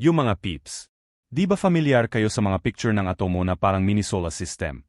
Yung mga peeps. Di ba familiar kayo sa mga picture ng atomo na parang mini solar system?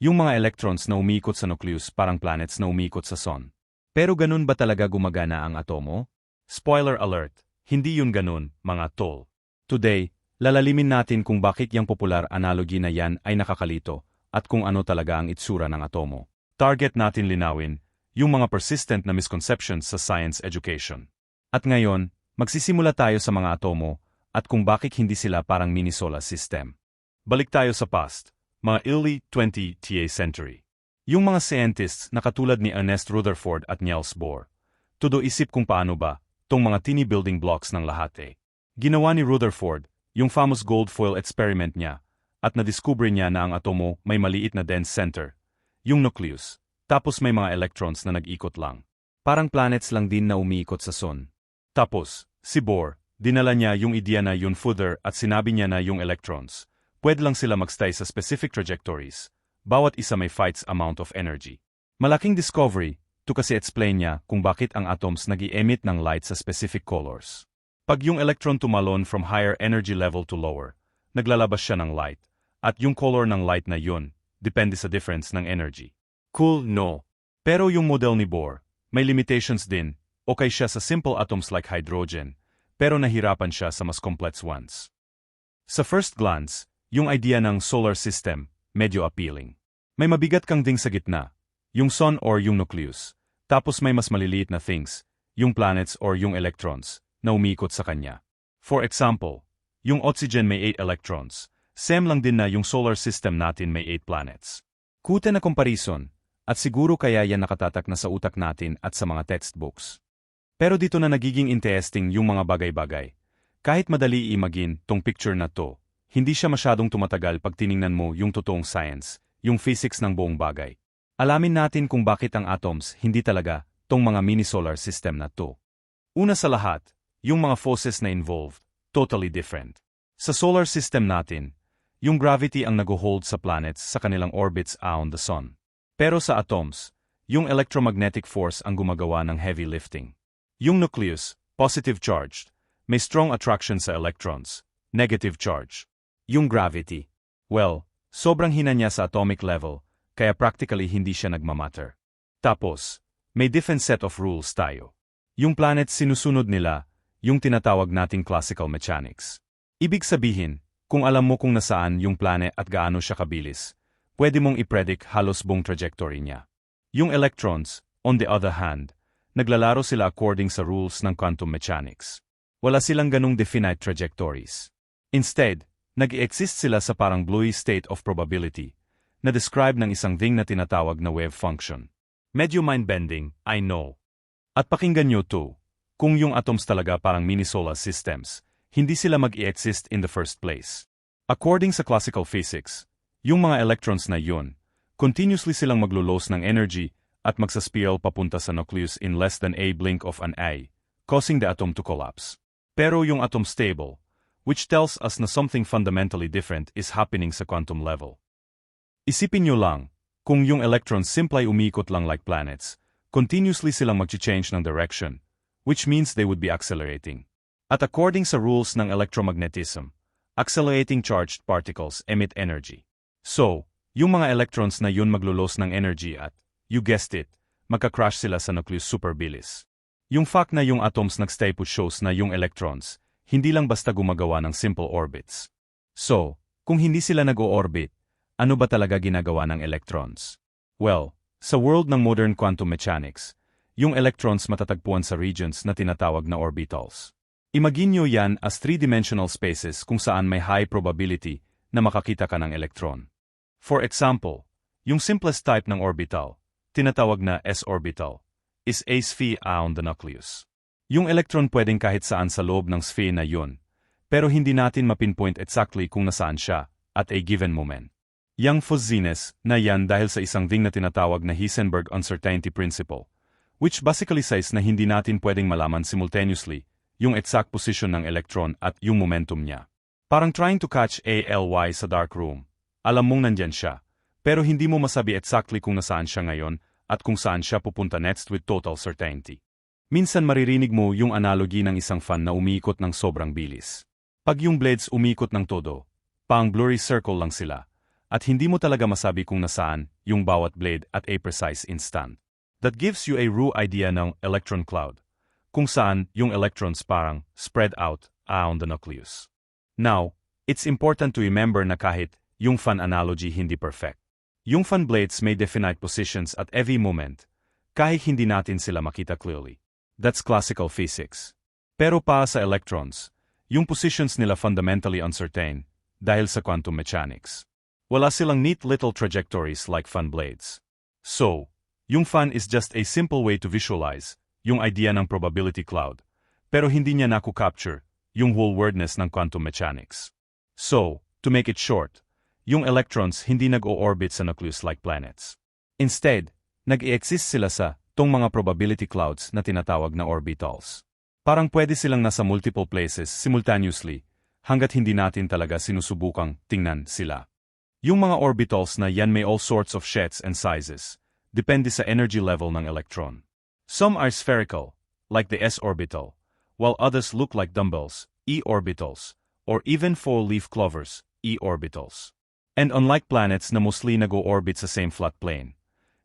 Yung mga electrons na umiikot sa nucleus parang planets na umiikot sa sun. Pero ganun ba talaga gumagana ang atomo? Spoiler alert, hindi yun ganun, mga tol. Today, lalalimin natin kung bakit yung popular analogy na yan ay nakakalito at kung ano talaga ang itsura ng atomo. Target natin linawin, yung mga persistent na misconceptions sa science education. At ngayon, magsisimula tayo sa mga atomo at kung bakit hindi sila parang mini solar system. Balik tayo sa past, mga early 20th century. Yung mga scientists na katulad ni Ernest Rutherford at Niels Bohr, tudo isip kung paano ba, tong mga tiny building blocks ng lahat eh. Ginawa ni Rutherford, yung famous gold foil experiment niya, at nadiskubre niya na ang atomo may maliit na dense center, yung nucleus, tapos may mga electrons na nag-ikot lang. Parang planets lang din na umiikot sa sun. Tapos, si Bohr, Dinala niya yung ideya na yun further at sinabi niya na yung electrons, pwede lang sila magstay sa specific trajectories, bawat isa may fights amount of energy. Malaking discovery, to kasi explain niya kung bakit ang atoms nag emit ng light sa specific colors. Pag yung electron tumalon from higher energy level to lower, naglalabas siya ng light, at yung color ng light na yun, depende sa difference ng energy. Cool, no. Pero yung model ni Bohr, may limitations din, okay siya sa simple atoms like hydrogen, pero nahirapan siya sa mas complex ones. Sa first glance, yung idea ng solar system, medyo appealing. May mabigat kang ding sa gitna, yung sun or yung nucleus, tapos may mas maliliit na things, yung planets or yung electrons, na umikot sa kanya. For example, yung oxygen may 8 electrons, same lang din na yung solar system natin may 8 planets. Kute na comparison, at siguro kaya yan nakatatak na sa utak natin at sa mga textbooks. Pero dito na nagiging interesting yung mga bagay-bagay. Kahit madali imagine tong picture na to, hindi siya masyadong tumatagal pag tiningnan mo yung totoong science, yung physics ng buong bagay. Alamin natin kung bakit ang atoms hindi talaga tong mga mini-solar system na to. Una sa lahat, yung mga forces na involved, totally different. Sa solar system natin, yung gravity ang nag-hold sa planets sa kanilang orbits around the sun. Pero sa atoms, yung electromagnetic force ang gumagawa ng heavy lifting. Yung nucleus, positive charged, may strong attraction sa electrons, negative charge. Yung gravity, well, sobrang hina niya sa atomic level, kaya practically hindi siya nagmamatter. Tapos, may different set of rules tayo. Yung planets sinusunod nila, yung tinatawag nating classical mechanics. Ibig sabihin, kung alam mo kung nasaan yung planet at gaano siya kabilis, pwede mong i-predict halos buong trajectory niya. Yung electrons, on the other hand, naglalaro sila according sa rules ng quantum mechanics. Wala silang ganong definite trajectories. Instead, nag-exist sila sa parang bluey state of probability, na describe ng isang thing na tinatawag na wave function. Medyo mind-bending, I know. At pakinggan nyo to, kung yung atoms talaga parang mini-solar systems, hindi sila mag-exist in the first place. According sa classical physics, yung mga electrons na yun, continuously silang maglulos ng energy at magsaspiral papunta sa nucleus in less than a blink of an eye, causing the atom to collapse. Pero yung atom stable, which tells us na something fundamentally different is happening sa quantum level. Isipin nyo lang, kung yung electrons simply umiikot lang like planets, continuously silang mag-change ng direction, which means they would be accelerating. At according sa rules ng electromagnetism, accelerating charged particles emit energy. So, yung mga electrons na yun maglulos ng energy at You guessed it, magka-crash sila sa nucleus superbilis. Yung fact na yung atoms nagstay put shows na yung electrons, hindi lang basta gumagawa ng simple orbits. So, kung hindi sila nag-o-orbit, ano ba talaga ginagawa ng electrons? Well, sa world ng modern quantum mechanics, yung electrons matatagpuan sa regions na tinatawag na orbitals. Imagine nyo yan as three-dimensional spaces kung saan may high probability na makakita ka ng electron. For example, yung simplest type ng orbital, tinatawag na s-orbital, is a sphere around the nucleus. Yung electron pwedeng kahit saan sa loob ng sphere na yun, pero hindi natin mapinpoint exactly kung nasaan siya at a given moment. Yang fuzziness na yan dahil sa isang thing na tinatawag na Heisenberg uncertainty principle, which basically says na hindi natin pwedeng malaman simultaneously yung exact position ng electron at yung momentum niya. Parang trying to catch ALY sa dark room. Alam mong nandyan siya, pero hindi mo masabi exactly kung nasaan siya ngayon at kung saan siya pupunta next with total certainty. Minsan maririnig mo yung analogy ng isang fan na umiikot ng sobrang bilis. Pag yung blades umikot ng todo, pang blurry circle lang sila, at hindi mo talaga masabi kung nasaan yung bawat blade at a precise instant. That gives you a raw idea ng electron cloud, kung saan yung electrons parang spread out around the nucleus. Now, it's important to remember na kahit yung fan analogy hindi perfect. Yung fan blades may definite positions at every moment, kahit hindi natin sila makita clearly. That's classical physics. Pero para sa electrons, yung positions nila fundamentally uncertain dahil sa quantum mechanics. Wala silang neat little trajectories like fan blades. So, yung fan is just a simple way to visualize yung idea ng probability cloud, pero hindi niya naku-capture yung whole wordness ng quantum mechanics. So, to make it short, yung electrons hindi nag-o-orbit sa nucleus like planets. Instead, nag-i-exist sila sa tong mga probability clouds na tinatawag na orbitals. Parang pwede silang nasa multiple places simultaneously hanggat hindi natin talaga sinusubukang tingnan sila. Yung mga orbitals na yan may all sorts of shapes and sizes, depende sa energy level ng electron. Some are spherical, like the s orbital, while others look like dumbbells, e orbitals, or even four-leaf clovers, e orbitals. And unlike planets na mostly nag-orbit sa same flat plane,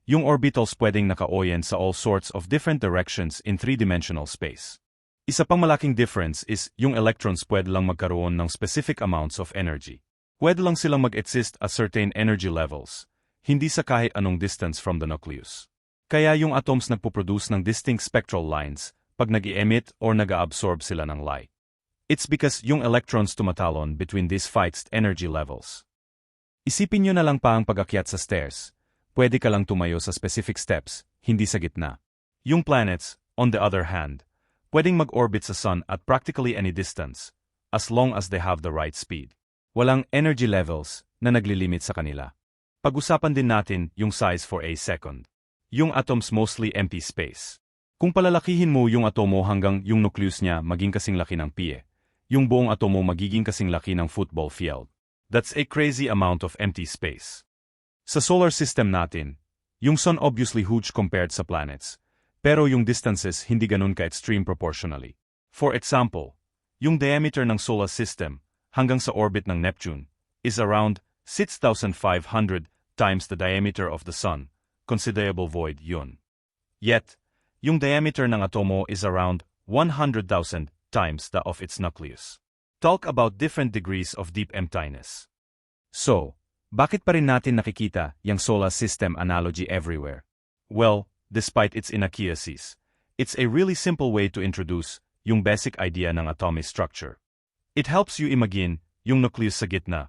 yung orbitals pwedeng naka-orient sa all sorts of different directions in three-dimensional space. Isa pang malaking difference is yung electrons pwede lang magkaroon ng specific amounts of energy. Pwede lang silang mag-exist at certain energy levels, hindi sa kahit anong distance from the nucleus. Kaya yung atoms nagpo-produce ng distinct spectral lines pag nag emit or nag-absorb sila ng light. It's because yung electrons tumatalon between these fixed energy levels. Isipin nyo na lang pa ang pag-akyat sa stairs. Pwede ka lang tumayo sa specific steps, hindi sa gitna. Yung planets, on the other hand, pwedeng mag-orbit sa Sun at practically any distance, as long as they have the right speed. Walang energy levels na naglilimit sa kanila. Pag-usapan din natin yung size for a second. Yung atoms mostly empty space. Kung palalakihin mo yung atomo hanggang yung nucleus niya maging kasing laki ng pie, yung buong atomo magiging kasing laki ng football field. That's a crazy amount of empty space. Sa solar system natin, yung sun obviously huge compared sa planets, pero yung distances hindi ganun ka-extreme proportionally. For example, yung diameter ng solar system hanggang sa orbit ng Neptune is around 6,500 times the diameter of the Sun, considerable void yun. Yet, yung diameter ng atomo is around 100,000 times that of its nucleus. Talk about different degrees of deep emptiness. So, bakit pa rin natin nakikita yung solar system analogy everywhere? Well, despite its inaccuracies. It's a really simple way to introduce yung basic idea ng atomic structure. It helps you imagine yung nucleus sa gitna,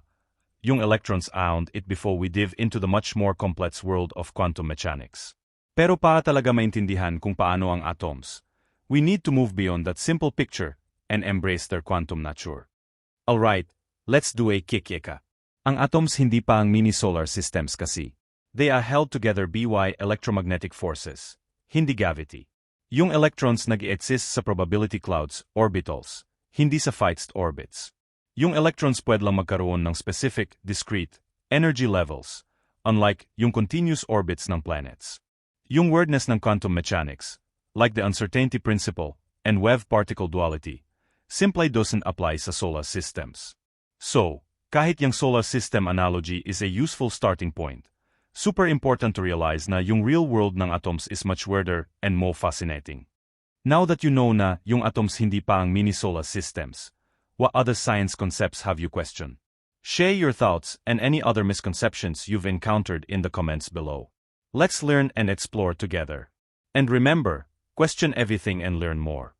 yung electrons around it before we dive into the much more complex world of quantum mechanics. Pero para talaga maintindihan kung paano ang atoms, we need to move beyond that simple picture and embrace their quantum nature. Alright, let's do a kikika. Ang atoms hindi pa ang mini-solar systems kasi. They are held together by electromagnetic forces, hindi gravity. Yung electrons nag-exist sa probability clouds, orbitals, hindi sa fixed orbits. Yung electrons pwede lang magkaroon ng specific, discrete, energy levels, unlike yung continuous orbits ng planets. Yung weirdness ng quantum mechanics, like the uncertainty principle and wave-particle duality, simply doesn't apply sa solar systems. So, kahit yung solar system analogy is a useful starting point, super important to realize na yung real world ng atoms is much weirder and more fascinating. Now that you know na yung atoms hindi pa ang mini-solar systems, what other science concepts have you questioned? Share your thoughts and any other misconceptions you've encountered in the comments below. Let's learn and explore together. And remember, question everything and learn more.